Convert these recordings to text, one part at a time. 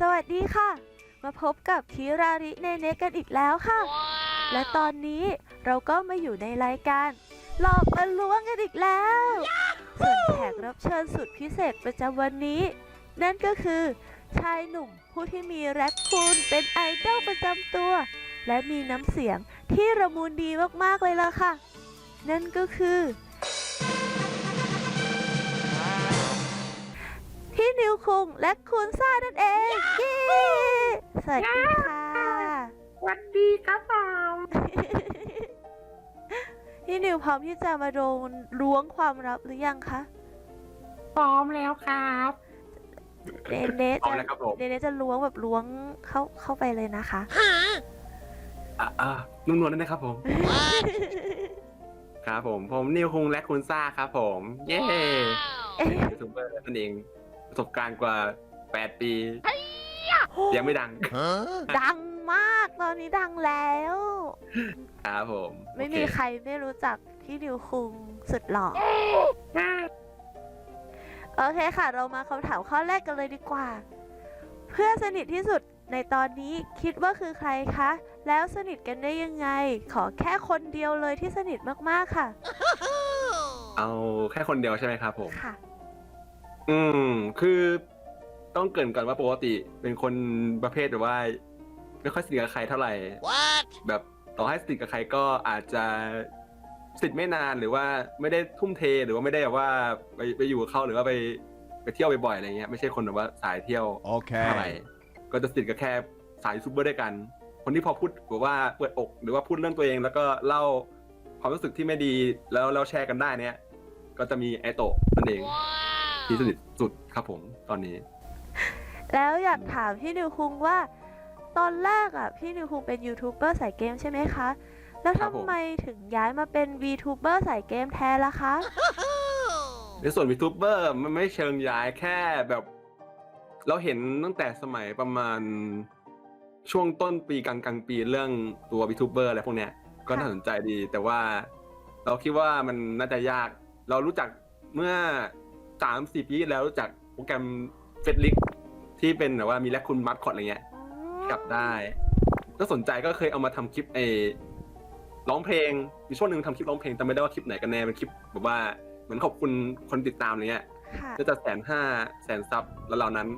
สวัสดีค่ะ มาพบกับคิราริเนเนกันอีกแล้วค่ะ และตอนนี้เราก็มาอยู่ในรายการหลอกมาล้วงกันอีกแล้วส่วนแขกรับเชิญสุดพิเศษประจำวันนี้ นั่นก็คือ ชายหนุ่มผู้ที่มีแรคคูนเป็นไอดอลประจำตัว และมีน้ำเสียงที่ระมูลดีมากๆเลยล่ะค่ะ นั่นก็คือ พี่นิวคุงและคุณซ่านั่นเองเย้สวัสดีค่ะวันดีครับผมพี่นิวพร้อมที่จะมาโดนล้วงความลับหรือยังคะพร้อมแล้วครับเดนเนสเอาจะแล้วครับผมเดนเนสจะล้วงแบบล้วงเข้าเข้าไปเลยนะคะอะอะนุ่มนวลด้วยนะครับผม ครับผม ผมนิวคุงและคุณซ่าครับผม เย้ยูทูบเบอร์นั่นเอง ประสบการณ์กว่า 8 ปี ยังไม่ดังดังมากตอนนี้ดังแล้ว ครับผม ไม่มีโอเคใครไม่รู้จักพี่นิวคุงสุดหล่อโอเคค่ะ เรามาคำถามข้อแรกกันเลยดีกว่า เพื่อนสนิทที่สุดในตอนนี้คิดว่าคือใครคะ แล้วสนิทกันได้ยังไง ขอแค่คนเดียวเลยที่สนิทมากๆค่ะ เอาแค่คนเดียวใช่ไหมครับผมค่ะ อืม คือต้องเกรินก่อนว่าปกติ เป็นคนประเภทแบบว่า ไม่ค่อยสนิทกับใครเท่าไหร่แบบต่อให้สนิทกับใครก็อาจจะสนิทไม่นานหรือว่าไม่ได้ทุ่มเทหรือว่าไม่ได้แบบว่าไปไปอยู่กับเขาหรือว่าไปไปเที่ยวบ่อยๆอะไรเงี้ยไม่ใช่คนแบบว่าสายเที่ยวเท่าไหร่ Okay. ก็จะสนิทกับแค่สายยูทูบเบอร์ด้วยกัน คนที่พอพูดแบบว่าเปิดอกหรือว่าพูดเรื่องตัวเอง แล้วก็เล่าความรู้สึกที่ไม่ดีแล้วเราแชร์กันได้เนี่ย ก็จะมีไอโตะนั่นเอง ที่สนิทสุดครับผมตอนนี้ แล้วอยากถามพี่นิวคุงว่า ตอนแรกอะ พี่นิวคุงเป็นยูทูบเบอร์สายเกมใช่ไหมคะ แล้วครับผม ทำไมถึงย้ายมาเป็น VTuber สายเกมแทนล่ะคะ ในส่วนยูทูบเบอร์มันไม่เชิงย้ายแค่แบบ เราเห็นตั้งแต่สมัยประมาณช่วงต้นปีกลางกลางๆปีเรื่องตัวยูทูบเบอร์อะไรพวกเนี้ยก็น่าสนใจดี แต่ว่าเราคิดว่ามันน่าจะยาก เรารู้จักเมื่อ สามสี่ปีที่แล้วรู้จักโปรแกรมเฟดลิกที่เป็นแบบว่ามีแลคคุณมัดคอดอะไรเงี้ย กลับได้ ก็สนใจก็เคยเอามาทำคลิปเออร้องเพลงมีช่วงหนึ่งทำคลิปร้องเพลงแต่ไม่ได้ว่าคลิปไหนกันแน่เป็นคลิปแบบว่าเหมือนขอบคุณคนติดตามอะไรเงี้ย ค่ะ ก็จะแสนห้าแสนซับแล้วเหล่านั้น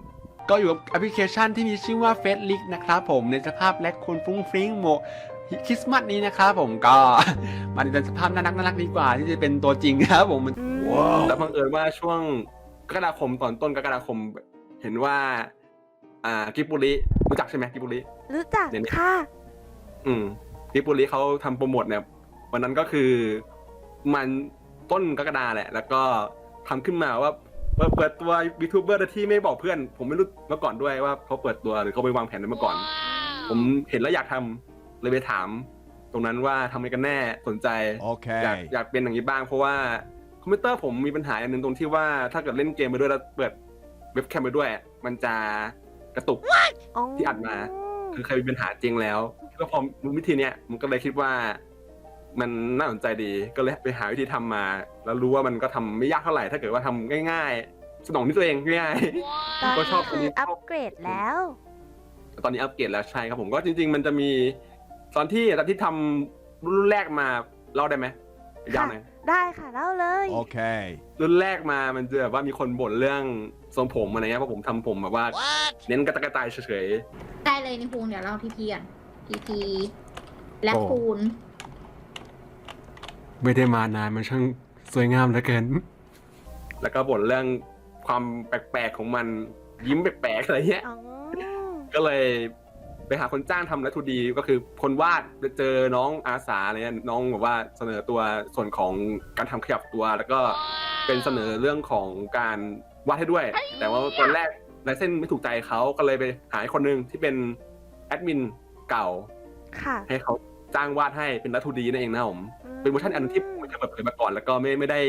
ก็อยู่กับแอปพลิเคชันที่มีชื่อว่า f a c e l i k นะครับผมในสภาพแลกคุณฟรุ้งฟริ้งหมวกคริสต์มาสนี้นะครับผมก็ มาในสภาพน่ารักน่ารักดีกว่าที่จะเป็นตัวจริงครับผมมันอืมว้าว แล้วบังเอิญว่าช่วงกรกฎาคมตอนต้นกรกฎาคม เห็นว่า อ่ากิบบุริรู้จักใช่ไหมกิบบุริรู้จักเดี๋ยวนี้ค่ะ อืมกิบบุริเขาทำโปรโมทเนี่ยวันนั้นก็คือมันต้นกรกฎาแหละ แล้วก็ทำขึ้นมาว่าเปิดเปิดตัวยูทูบเบอร์โดยที่ไม่บอกเพื่อน ผมไม่รู้มาก่อนด้วยว่าเขาเปิดตัวหรือเขาไปวางแผนไว้มาก่อน ผมเห็นแล้วอยากทำเลยไปถาม ตรงนั้นว่าทำไงกันแน่สนใจ อยาก Okay. อยากเป็นอย่างนี้บ้างเพราะว่า คอมพิวเตอร์ผมมีปัญหาอย่างหนึ่งตรงที่ว่าถ้าเกิดเล่นเกมไปด้วยแล้วเปิดเว็บแคมไปด้วย มันจะกระตุกอ๋อที่อัดมา คือเคยมีปัญหาจริงแล้วก็พอรู้วิธีเนี้ยมันก็เลยคิดว่า มันน่าสนใจดีก็เลยไปหาวิธีทำมา แล้วรู้ว่ามันก็ทำไม่ยากเท่าไหร่ ถ้าเกิดว่าทำง่ายๆ สนองที่ตัวเองง่ายตอนก็ชนี้อบคืออัปเกรดแล้วๆตอนนี้อัปเกรดแล้วใช่ครับผมก็จริง ๆ มันจะมี ตอนที่ตอนที่ทำรุ่นแรกมาเล่าได้ไหม ยาวหน่อยได้ค่ะเล่าเลย Okay. รุ่นแรกมามันจะแบบว่ามีคนบ่นเรื่องทรงผมอะไรเงี้ยเพราะผมทำผมแบบว่า เน้นกระตะกระตายเฉยได้เลยนิคุงเดี๋ยวเราทีพีก่อนทีพีและคูณๆไม่ได้มานานมันช่างสวยงามเหลือเกินแล้วก็บ่นเรื่องความแปลกๆของมันยิ้มแปลกๆอะไรเงี้ย อ๋อก็เลย ไปหาคนจ้างทำและทูดีก็คือคนวาดไปเจอน้องอาสาอะไรเงี้ยน้องแบบว่าเสนอตัวส่วนของการทำขยับตัว แล้วก็เป็นเสนอเรื่องของการวาดให้ด้วย แต่ว่าตอนแรกลายเส้นไม่ถูกใจเขาก็เลยไปหาอีกคนนึงที่เป็นแอดมินเก่าค่ะให้เขาจ้างวาดให้เป็นรัตทูดีนั่นเองนะผมเป็นเวอร์ชันอันที่ผมไม่เคยเปิดเผยมาก่อน แล้วก็ไม่ไม่ได้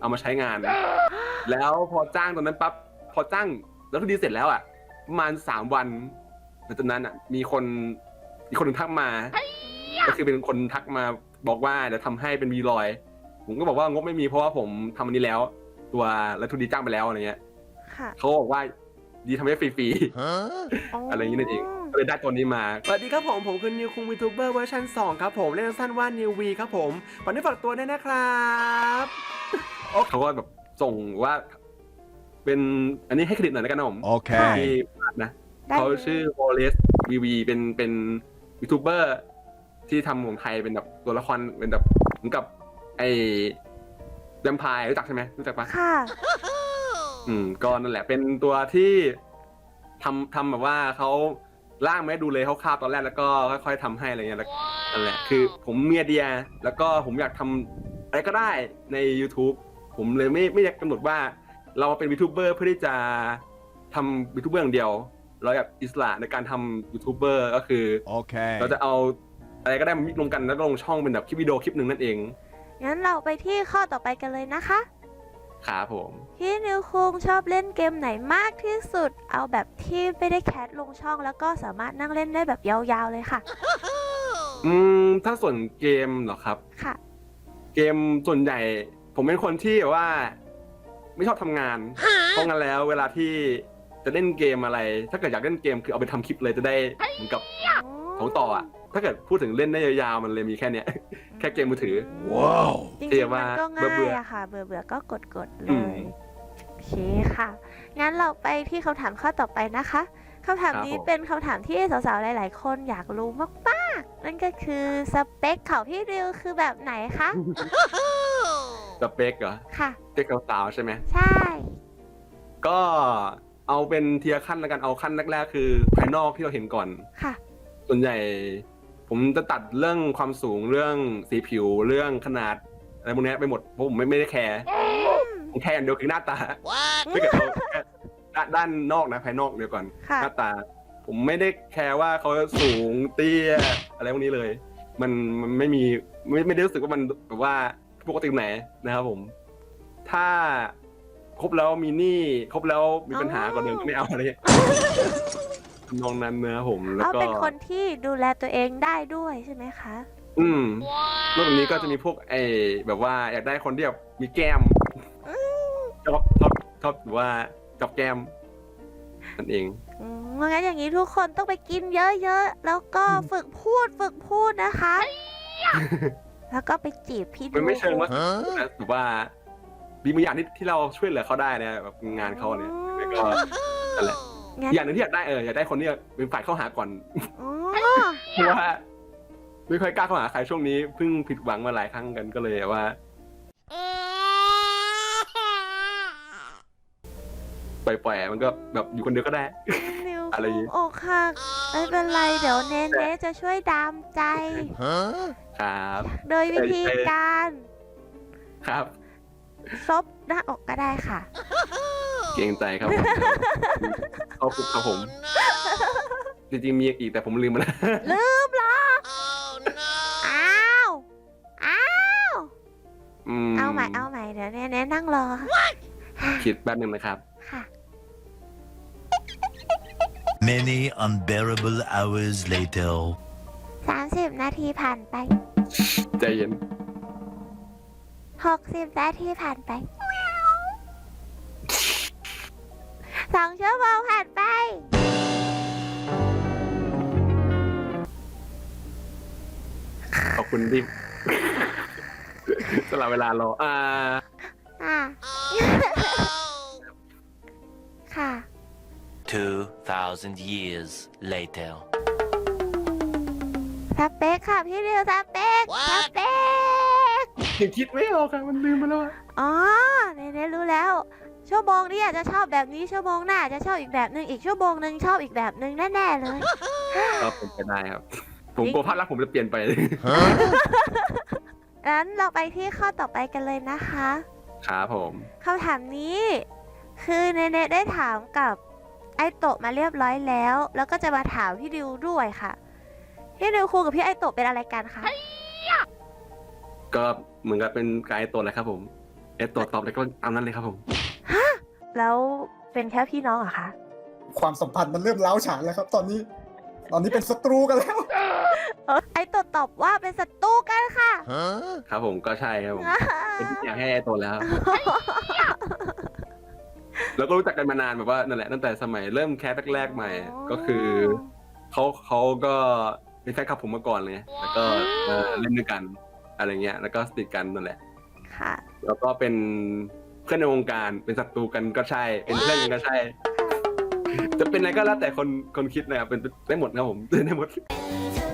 เอามาใช้งาน แล้วพอจ้างตอนนั้นปั๊บพอจ้างรัตทูดีเสร็จแล้วอะประมาณสามวัน หลังจากนั้นอะมีคนมีคนหนึ่งทักมา ก็คือเป็นคนทักมาบอกว่าเดี๋ยวทำให้เป็นวีลอย ผมก็บอกว่างบไม่มีเพราะว่าผมทำอันนี้แล้ว ตัวรัตทูดีจ้างไปแล้วอะไรเงี้ยค่ะเขาบอกว่าดีทำให้ฟรีๆอะไรอย่างนี้นั่นเองก็เลยได้ตัวนี้มาสวัสดีครับผมผมคือนิวคุงวีทูเบอร์เวอร์ชัน2ครับผมเล่นสั้นว่านิววีครับผมฝากนี้ฝากตัวด้วยนะครับโอ้เขาก็แบบส่งว่า เป็นอันนี้ให้เครดิตหน่อยแล้วกันนะผม Okay. ที่วาดนะ ได้เขาเลยชื่อโอเลสวีวีเป็นเป็นยูทูบเบอร์ที่ทำของไทยเป็นแบบตัวละครเป็นแบบเหมือนกับ ไอ้แวมไพร์รู้จักใช่ไหมรู้จักปะค่ะอืมก็นั่นแหละเป็นตัวที่ทำทำแบบว่าเขาล่างไม่ดูเลยเขาคาบตอนแรกแล้วก็ค่อยๆทำให้อะไรเงี้ยแล้วนั่นแหละคือ ผมมีไอเดีย แล้วก็ผมอยากทำอะไรก็ได้ใน YouTube ผมเลยไม่ไม่อยากกำหนดว่า เราเป็นยูทูบเบอร์เพื่อที่จะทำยูทูบเบอร์อย่างเดียว เราอยากอิสระในการทำยูทูบเบอร์ก็คือ Okay. เราจะเอาอะไรก็ได้มามิกลงกันแล้วก็ลงช่องเป็นแบบคลิปวิดีโอคลิปหนึ่งนั่นเองงั้นเราไปที่ข้อต่อไปกันเลยนะคะ ครับผมพี่นิวคุงชอบเล่นเกมไหนมากที่สุด เอาแบบที่ไม่ได้แคสลงช่องแล้วก็สามารถนั่งเล่นได้แบบยาวๆเลยค่ะ อืมถ้าส่วนเกมเหรอครับ ค่ะ เกมส่วนใหญ่ ผมเป็นคนที่แบบว่า ไม่ชอบทำงานเพราะงั้นแล้ว เวลาที่ จะเล่นเกมอะไร ถ้าเกิดอยากเล่นเกมคือเอาไปทำคลิปเลยจะได้เหมือนกับของต่ออะ ถ้าเกิดพูดถึงเล่นได้ยาวๆมันเลยมีแค่เนี้ย แค่เกมมือถือ Wow. จริงเรียกๆว่ามันก็เบื่ง่าอยๆอะค่ะ เบื่อเบื่อๆก็กดกดๆเลอืมยโอเคค่ะ งั้นเราไปที่คำถามข้อต่อไปนะคะคำถามครับนี้ผม เป็นคำถามที่สาวๆ หลายๆ คนอยากรู้มากๆ นั่นก็คือสเปคของพี่ริวคือแบบไหนคะ สเปกเหรอค่ะ สเปกสาวๆใช่ไหม ใช่ ก็ เอาเป็นเทียร์ขั้นแล้วกันเอาขั้นแรกๆ คือภายนอกที่เราเห็นก่อน ค่ะ ส่วนใหญ่ ผมจะตัดเรื่องความสูงเรื่องสีผิวเรื่องขนาดอะไรพวกเนี้ยไปหมดเพราะผมไม่ไม่ได้แคร์ผมแค่อย่างเดียวคือหน้าตาไม่เกิดเอาแค่ด้านด้านนอกนะภายนอกเดียวก่อนค่ะ หน้าตา ผมไม่ได้แคร์ว่าเขาสูงเตี้ยอะไรพวกนี้เลย มันมันไม่มีไม่ไม่ได้รู้สึกว่ามันแบบว่าปกติไหนนะครับผม ถ้า ครบแล้วมีหนี้ครบแล้วมีปัญหาก็เดินก็ไม่เอาอะไรเงี้ยทำนองนั้นนะครับผมแล้วเอาก็ เป็นคนที่ดูแลตัวเองได้ด้วยใช่ไหมคะ อืมนอกจากนี้ก็จะมีพวกไอ้แบบว่าอยากได้คนที่แบบมีแก้มชอบชอบชอบแบบว่ากับแก้มนั่นเอง อืมงั้นอย่างนี้ทุกคนต้องไปกินเยอะๆ แล้วก็ฝึกพูดฝึกพูดนะคะ แล้วก็ไปจีบพี่ดู มันไม่เชิงว่า Huh? นะแบบว่า มีบางอย่างที่ที่เราช่วยเหลือเขาได้นะแบบงานเขาเนี่ยแล้วก็นั่นแหละงั้นอีกอย่างหนึ่งที่อยากได้เอออยากได้คนที่เป็นฝ่ายเข้าหาก่อนอ๋อเพราะว่าไม่ค่อยกล้าเข้าหาใครช่วงนี้เพิ่งผิดหวังมาหลายครั้งกันก็เลยว่า ปล่อยๆมันก็แบบอยู่คนเดียวก็ได้ นิวอะไรอย่างงี้โอกหักไม่เป็นไรเดี๋ยวเนเน่จะช่วยดามใจ Huh? ครับ โดยวิธีการ ครับ ซบหน้าอกก็ได้ค่ะ เกรงใจครับผมขอบคุณครับผม จริงๆมีอีกแต่ผมลืมมาแล้วลืมเหรอ อ้าว อ้าวมเอาใหม่เอาใหม่เดี๋ยวเนเน่นั่งรอ คิดแป๊บหนึ่งนะครับ ค่ะ Many unbearable hours later. สามสิบนาทีผ่านไป ใจเย็น หกสิบนาทีผ่านไปสองชั่วโมงผ่านไป ขอบคุณที่ สละเวลารออ่า อะ ค่ะ 2,000 years later. สเปคค่ะ พี่ริวสเปคสเปค ยังคิดไม่ออกอะมันลืมไปแล้วอะอ๋อเนเน่รู้แล้ว ชั่วโมงนี้อาจจะชอบแบบนี้ชั่วโมงหน้าอาจจะชอบอีกแบบหนึ่งอีกชั่วโมงหนึ่งชอบอีกแบบหนึ่งแน่ๆเลย ก็เป็นไปได้ครับ ผมกลัวภาพลักษณ์ผมจะเปลี่ยนไป Huh? งั้นเราไปที่ข้อต่อไปกันเลยนะคะ ครับผม คำถามนี้ คือเนเน่ได้ถามกับไอโตะมาเรียบร้อยแล้ว แล้วก็จะมาถามพี่ดิวด้วยค่ะ พี่ดิวคุยกับพี่ไอโตะเป็นอะไรกันคะ ก็ เหมือนกับเป็นไกด์ตัวแหละครับผมเอสตัวตอบแล้วก็เอานั้นเลยครับผม แล้วเป็นแค่พี่น้องเหรอคะ ความสัมพันธ์มันเริ่มเล้าวฉานแล้วครับ ตอนนี้ ตอนนี้เป็นศัตรูกันแล้ว เออไอโตะตอบว่าเป็นศัตรูกันค่ะ Huh? ครับผมก็ใช่ครับผมเป็นอยากให้ไอ้ตัวแล้วแล้วก็รู้จักกันมานานแบบว่านั่นแหละตั้งแต่สมัยเริ่มแคสแรกๆใหม่ก็คือเขาเขาก็เป็นแฟนคลับผมมาก่อนเลยแล้วก็มาเล่นด้วยกัน อะไรเงี้ย แล้วก็สนิทกันนั่นแหละ ค่ะ แล้วก็เป็นเพื่อนในวงการเป็นศัตรูกันก็ใช่ เป็นเพื่อนกันก็ใช่ จะเป็นอะไรก็แล้วแต่คนคนคิดนะครับเป็นได้หมดครับผมได้หมดทุกอ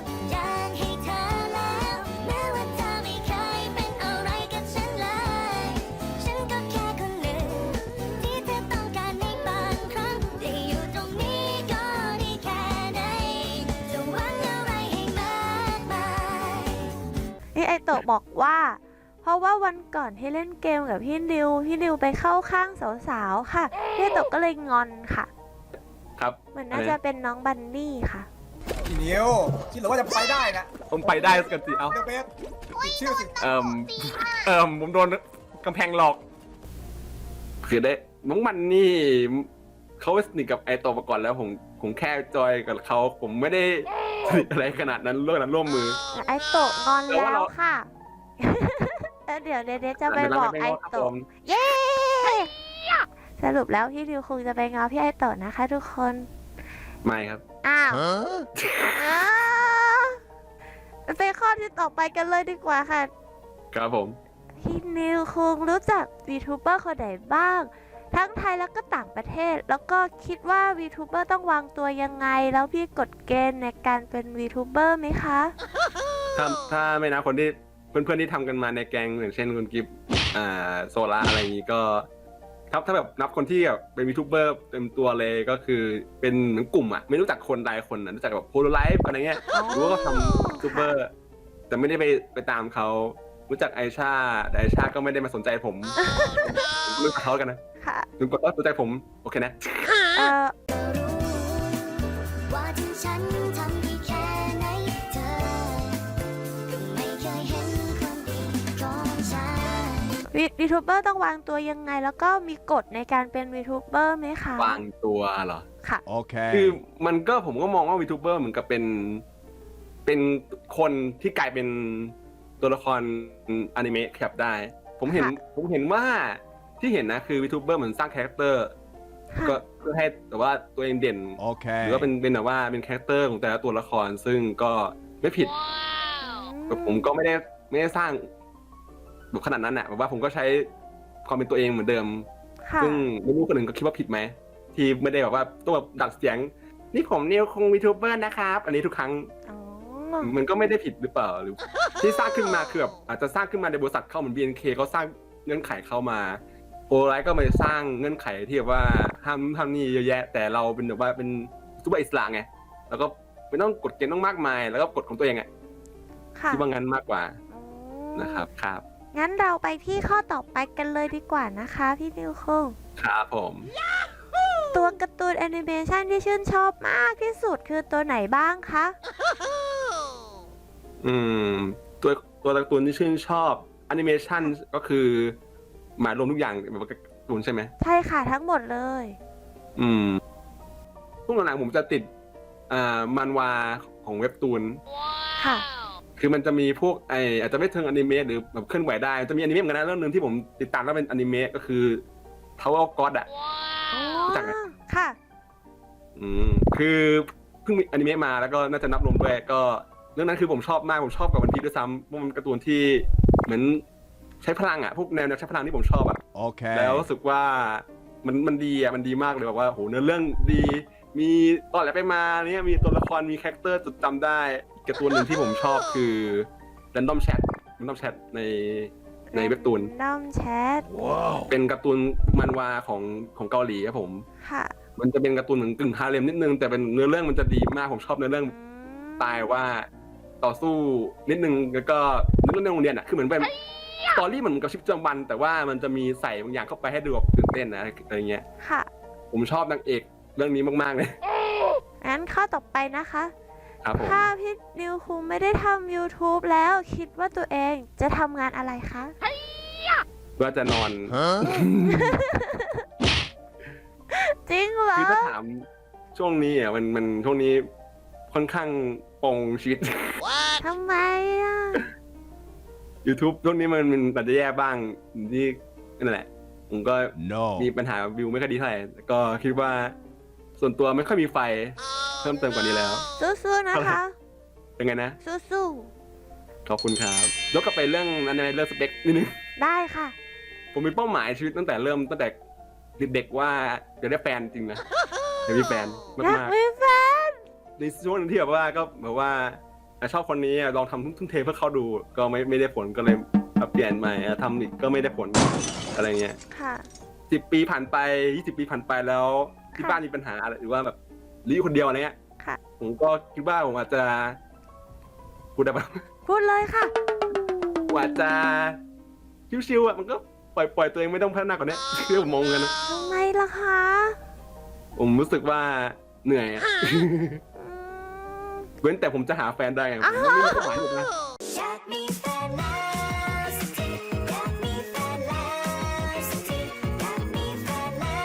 โตะบอกว่า เพราะว่าวันก่อนที่เล่นเกมกับพี่ดิว พี่ดิวไปเข้าข้างสาวๆ ค่ะพี่ไอโตะก็เลยงอนค่ะ ครับเหมือนน่าจะเป็นน้องบันนี่ค่ะ พี่นิวคิดเหรือว่าจะไปได้นะผมไปได้กันสิเอาเดี๋ยวเบสติดชื่อสิเอ่มเอ่มผมโดนกำแพงหลอกคือได้น้องมันนี่เขาสนิทกับไอโตมาก่อนแล้วผม ผมแค่จอยกับเขาผมไม่ได้สนิทอะไรขนาดนั้นเรื่องนั้นร่วมมือ ไอโตะงอนแต่ว่าแล้วเราค่ะแล้วเดี๋ยวเดเดจะไปบอกไอโตะผมเย้สรุปแล้วพี่ดิวคงจะไปงอพี่ไอโตะนะคะ ทุกคนไม่ครับ อ้าวอ้าวไปข้อที่ต่อไปกันเลยดีกว่าค่ะ ครับผม พี่นิวคุงรู้จักวีทูเบอร์คนไหนบ้าง ทั้งไทยแล้วก็ต่างประเทศ แล้วก็คิดว่าวีทูเบอร์ต้องวางตัวยังไง แล้วพี่กฎเกณฑ์ในการเป็นวีทูเบอร์ไหมคะ ถ้าถ้าไม่นับคนที่เพื่อนๆที่ทำกันมาในแกงอย่างเช่นคุณกิฟอ่าโซล่าอะไรอย่างนี้ก็ถ้าถ้าแบบนับคนที่แบบเป็นยูทูบเบอร์เต็มตัวเลยก็คือเป็นเหมือนกลุ่มอะ ไม่รู้จักคนใดคนนะรู้จักแบบโพลไลฟ์อะไรเงี้ยอ๋อรู้ว่าเขาทำยูทูบเบอร์แต่ไม่ได้ไปไปตามเขารู้จักไอชาแต่ไอชาก็ไม่ได้มาสนใจผมผมรู้จักเขากันนะ ค่ะถึงกดว่าสนใจผมโอเคนะ เอ่อว่าที่ฉันทำดีแค่ไหนเธอก็ไม่เคยเห็นความดีของฉันวีวีทูเบอร์ต้องวางตัวยังไง แล้วก็มีกฎในการเป็นวีทูเบอร์ไหมคะวางตัวเหรอ ค่ะ คือมันก็ผมก็มองว่าวีทูเบอร์เหมือนกับเป็น เป็นคนที่กลายเป็นตัวละครอนิเมะแคปได้ ผมเห็นค่ะ ผมเห็นว่า ที่เห็นนะคือวีทูเบอร์เหมือนสร้างคาแรคเตอร์ค่ะก็เพื่อให้แต่ว่าตัวเองเด่น Okay. หรือว่าเป็นเป็นแบบว่าเป็นคาแรคเตอร์ของแต่ละตัวละครซึ่งก็ไม่ผิดแบบผมก็ไม่ได้ไม่ได้สร้างแบบขนาดนั้นอะแบบว่าผมก็ใช้ความเป็นตัวเองเหมือนเดิมค่ะซึ่งไม่รู้คนอื่นก็คิดว่าผิดไหมที่ไม่ได้แบบว่าต้องแบบดัดเสียง นี่ผมนิวคงวีทูเบอร์นะครับ อันนี้ทุกครั้งอ๋อมันก็ไม่ได้ผิดหรือเปล่าหรือที่สร้างขึ้นมาคือแบบอาจจะสร้างขึ้นมาในบริษัทเข้าเหมือน BNK เขาสร้างเงื่อนไขเข้ามา โปรไลท์ก็มาสร้างเงื่อนไขที่แบบว่าห้ามนู่นห้ามนี่เยอะแยะ แต่เราเป็นแบบว่าเป็นซูเปอร์อิสระไงแล้วก็ไม่ต้องกฎเกณฑ์ต้องมากมาย แล้วก็กฎของตัวเองอะค่ะที่ว่างั้นมากกว่าอ๋อนะครับครับ งั้นเราไปที่ข้อต่อไปกันเลยดีกว่านะคะพี่นิวคุงครับผม ตัวการ์ตูนแอนิเมชันที่ชื่นชอบมากที่สุดคือตัวไหนบ้างคะอืม ตัวตัวการ์ตูนที่ชื่นชอบแอนิเมชันก็คือ หมายรวมทุกอย่างแบบว่าการ์ตูนใช่ไหม ใช่ค่ะทั้งหมดเลย อืมช่วงหลังๆผมจะติดอ่ามันวาของเว็บตูน ค่ะ คือมันจะมีพวกไออาจจะไม่เทิงอนิเมะหรือแบบเคลื่อนไหวได้ จะมีอนิเมะเหมือนกันนะเรื่องหนึ่งที่ผมติดตามแล้วเป็นอนิเมะก็คือ Tower of God อะอ๋อรู้จักไหม ค่ะ อืมคือเพิ่งมีอนิเมะมาแล้วก็น่าจะนับรวมด้วยก็เรื่องนั้นคือผมชอบมากผมชอบกับวันพีด้วยซ้ำเพราะมันเป็นการ์ตูนที่เหมือน ใช้พลังอะพวกแนวแนวใช้พลังที่ผมชอบอะ Okay. แล้วรู้สึกว่ามันมันดีอะมันดีมากเลยแบบว่าโหเนื้อเรื่องดี มีตอนแหลไปมาเนี่ยมีตัวละครมีคาแรคเตอร์จดจำได้อีกการ์ตูนหนึ่งที่ผมชอบคือ Random Chat Random Chat ในในเว็บตูน น้อมแชท Wow. เป็นการ์ตูนมันวาของของเกาหลีครับผม ค่ะ มันจะเป็นการ์ตูนเหมือนกึ่งฮาเลมนิดนึงแต่เป็นเนื้อเรื่องมันจะดีมากผมชอบเนื้อเรื่องอืมสไตล์ว่าต่อสู้นิดนึงแล้วก็เรื่องในโรงเรียนอะคือเหมือนเป็น สตอรี่เหมือนกับชีวิตประจำวัน แต่ว่ามันจะมีใส่บางอย่างเข้าไปให้ดูแบบตื่นเต้นนะอะไรเงี้ย ค่ะ ผมชอบนางเอกเรื่องนี้มากๆเลยงั้นข้อต่อไปนะคะ ครับผมถ้าพี่นิวคุงไม่ได้ทำ YouTube แล้วคิดว่าตัวเองจะทำงานอะไรคะว่าจะนอน Huh? จริงเหรอคือถ้าถามช่วงนี้อะมันมันช่วงนี้ค่อนข้างปงชีวิต ทำไมอะ YouTube ช่วงนี้มันมันอาจจะแย่บ้างที่นั่นแหละ ผมก็ No. มีปัญหาวิวไม่ค่อยดีเท่าไหร่แต่ก็คิดว่าส่วนตัวไม่ค่อยมีไฟเพิ่มเติมกว่านี้แล้ว สู้ๆนะคะ เป็นไงนะ สู้ขอบคุณครับยกกลับไปเรื่องนั้นในเรื่องสเปคนิดนึง ๆ ได้ค่ะ ผมมีเป้าหมายชีวิตตั้งแต่เริ่มตั้งแต่เด็กๆว่าจะได้แฟนจริงนะจะมีแฟนอยากมากมีแฟนๆในช่วงหนึงที่แบบว่าก็แบบว่าอะ ชอบคนนี้อะลองทำทุ่มเทเพื่อเขาดู ก็ไม่ไม่ได้ผลก็เลยเปลี่ยนใหม่อะทำอีกก็ไม่ได้ผลอะไรเงี้ยค่ะสิบปีผ่านไปยี่สิบปีผ่านไปแล้วที่ค่ะบ้านมีปัญหาอะไรหรือว่าแบบหรืออยู่คนเดียวอะไรเงี้ยค่ะผมก็คิดว่าผมอาจจะพูดได้ปะพูดเลยค่ะผมอาจจะชิวๆอะมันก็ปล่อยปล่อยตัวเองไม่ต้องพัฒนากว่านี้คือผมมองกันนะทำไมล่ะคะ ผมรู้สึกว่าเหนื่อยอะอืม เว้นแต่ผมจะหาแฟนได้ไงผมไม่มีเป้าหมายหมดนะอยากมีแฟนแล้วสักทีอยากมีแฟนแล้วสักทีอยากมีแฟนแล้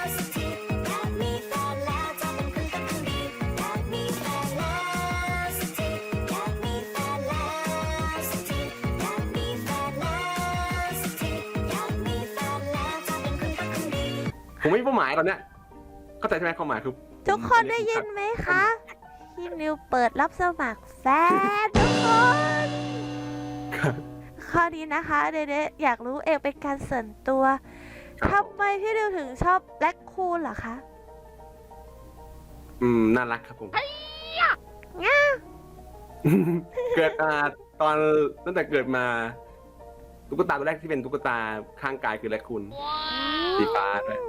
วสักทีอยากมีแฟนแล้วจะเป็นคนกับคนดีอยากมีแฟนแล้วสักทีอยากมีแฟนแล้วสักทีอยากมีแฟนแล้วสักทีอยากมีแฟนแล้วจะเป็นคนกับคนดี ผมไม่มีเป้าหมายตอนเนี้ยเข้าใจใช่ไหมความหมายคือทุกคนได้ยินไหมคะ พี่นิวเปิดรับสมัครแฟนทุกคน ครับ ข้อนี้นะคะ เดเดอยากรู้เองเป็นการส่วนตัวครับทำไมพี่นิวถึงชอบแบล็คคูลเหรอคะอืม น่ารักครับผม ง่าเกิดมาตอนตั้งแต่เกิดมาตุ๊กตาตัวแรกที่เป็นตุ๊กตาข้างกายคือแรคคูน สีฟ้าด้วย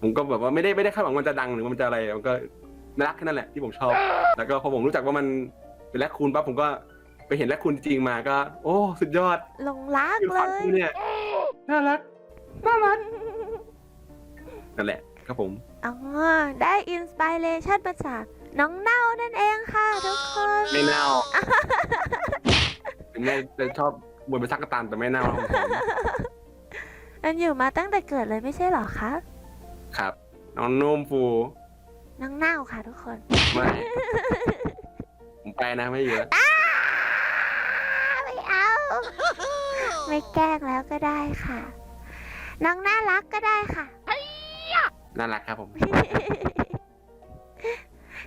ผมก็แบบว่าไม่ได้ไม่ได้คาดหวังมันจะดังหรือว่ามันจะอะไร มันก็น่า รักแค่นั้นแหละที่ผมชอบ แล้วก็พอผมรู้จักว่ามันเป็นแรคคูนปั๊บผมก็ไปเห็นแรคคูนจริงมาก็ โอ้สุดยอดหลงรักคือเลฝันยกูเนี่ยน่ารักน่ารักนั่นแหละ ครับผม อ๋อ ได้อินสปิเรชันมาจากน้องเน่านั่นเองค่ะทุกคน ไม่เน่าถึงแม้จะชอบบนไปซักกระตันแต่ไม่เน่าครับผมมันอยู่มาตั้งแต่เกิดเลยไม่ใช่เหรอคะ ครับ น้องนุ่มฟู น้องเน่าค่ะทุกคน ไม่ ผมไปนะไม่อยู่แล้วอ้าไม่เอา ไม่แกล้งแล้วก็ได้ค่ะ น้องน่ารักก็ได้ค่ะ น่ารักครับผม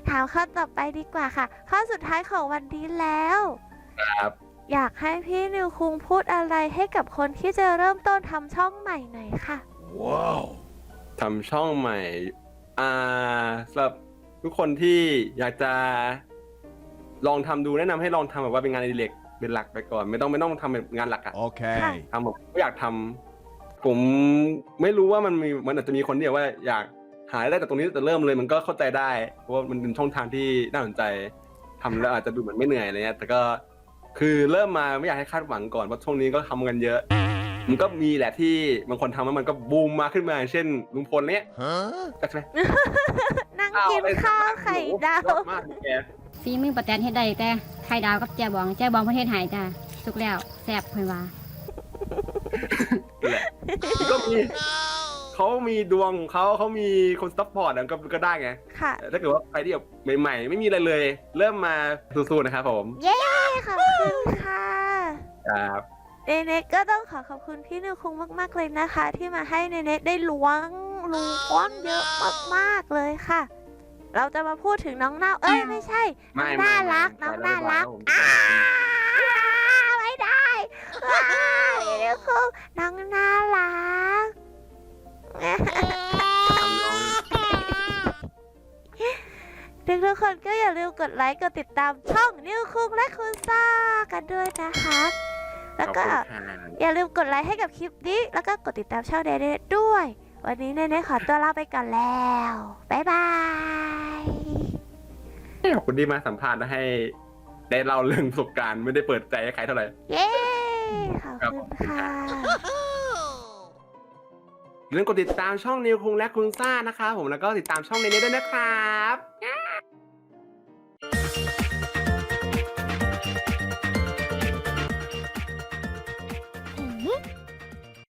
ถามข้อต่อไปดีกว่าค่ะ ข้อสุดท้ายของวันนี้แล้ว ครับ อยากให้พี่นิวคุงพูดอะไรให้กับคนที่จะเริ่มต้นทำช่องใหม่หน่อยค่ะ Wow. ทำช่องใหม่ อ่าสำหรับทุกคนที่อยากจะลองทำดูแนะนำให้ลองทำแบบว่าเป็นงานอดิเรกเป็นหลักไปก่อน ไม่ต้องไม่ต้องทำเป็นงานหลักอะ Okay. ทำแบบก็อยากทำผมไม่รู้ว่ามันมีมันอาจจะมีคนที่แบบว่าอยากหาได้แต่ตรงนี้แต่เริ่มเลยมันก็เข้าใจได้เพราะว่ามันเป็นช่องทางที่น่าสนใจทำแล้วอาจจะดูเหมือนไม่เหนื่อยอะไรเงี้ยแต่ก็คือเริ่มมาไม่อยากให้คาดหวังก่อนเพราะช่วงนี้ก็ทำกันเยอะ มันก็มีแหละที่บางคนทำแล้วมันก็บูมมาขึ้นมาอย่างเช่นลุงพลเนี้ย Huh? ก็ใช่ไหมนั่งกินข้าวไข่ดาวโอ้โหยอดมากแกฝีมือประแตนเฮ็ดได้แต่ไข่ดาวกับแจ่บองแจ่บองประเทศไทยจ้าสุกแล้วแซ่บเพิ่นว่านั่นแหละก็มีเขามีดวงของเขาเขามีคนซัพพอร์ตอะก็ก็ได้ไงค่ะแต่ถ้าเกิดว่าใครที่แบบใหม่ๆ ไม่มีอะไรเลย เริ่มมาสู้ๆนะครับผม เย้ขอบคุณค่ะครับ เนเน็กก็ต้องขอขอบคุณพี่นิวคุงมาก ๆ เลยนะคะ ที่มาให้เนเน็กได้ล้วงล้วงเยอะมากๆเลยค่ะ เราจะมาพูดถึงน้องเน่าเอ้ยไม่ใช่น้ไม่องไม่น่ารักไม่น้องไม่น่ารักไม่อ้าไม่ไม่ได้อ้าพี่นิวคุงน้องน่ารักทำน้องทุกทุกๆคนก็อย่าลืมกดไลค์กดติดตามช่องนิวคุงและคุณซ่ากันด้วยนะคะข แล้อวบก็คุณค่ะอย่าลืมกดไลค์ให้กับคลิปนี้ แล้วก็กดติดตามช่องเดเดด้วย วันนี้เนเน่ขอตัวลาไปก่อนแล้ว บ๊ายบายขอบคุณที่มาสัมภาษณ์และให้ ได้เล่าเรื่องประสบการณ์ไม่ได้เปิดใจให้ใครเท่าไหร่ เย้ขอบคุณค่ะอย่าลืมกดติดตามช่องนิวคุงและคุณซ่านะคะผมแล้วก็ติดตามช่องในนี้ด้วยนะครับ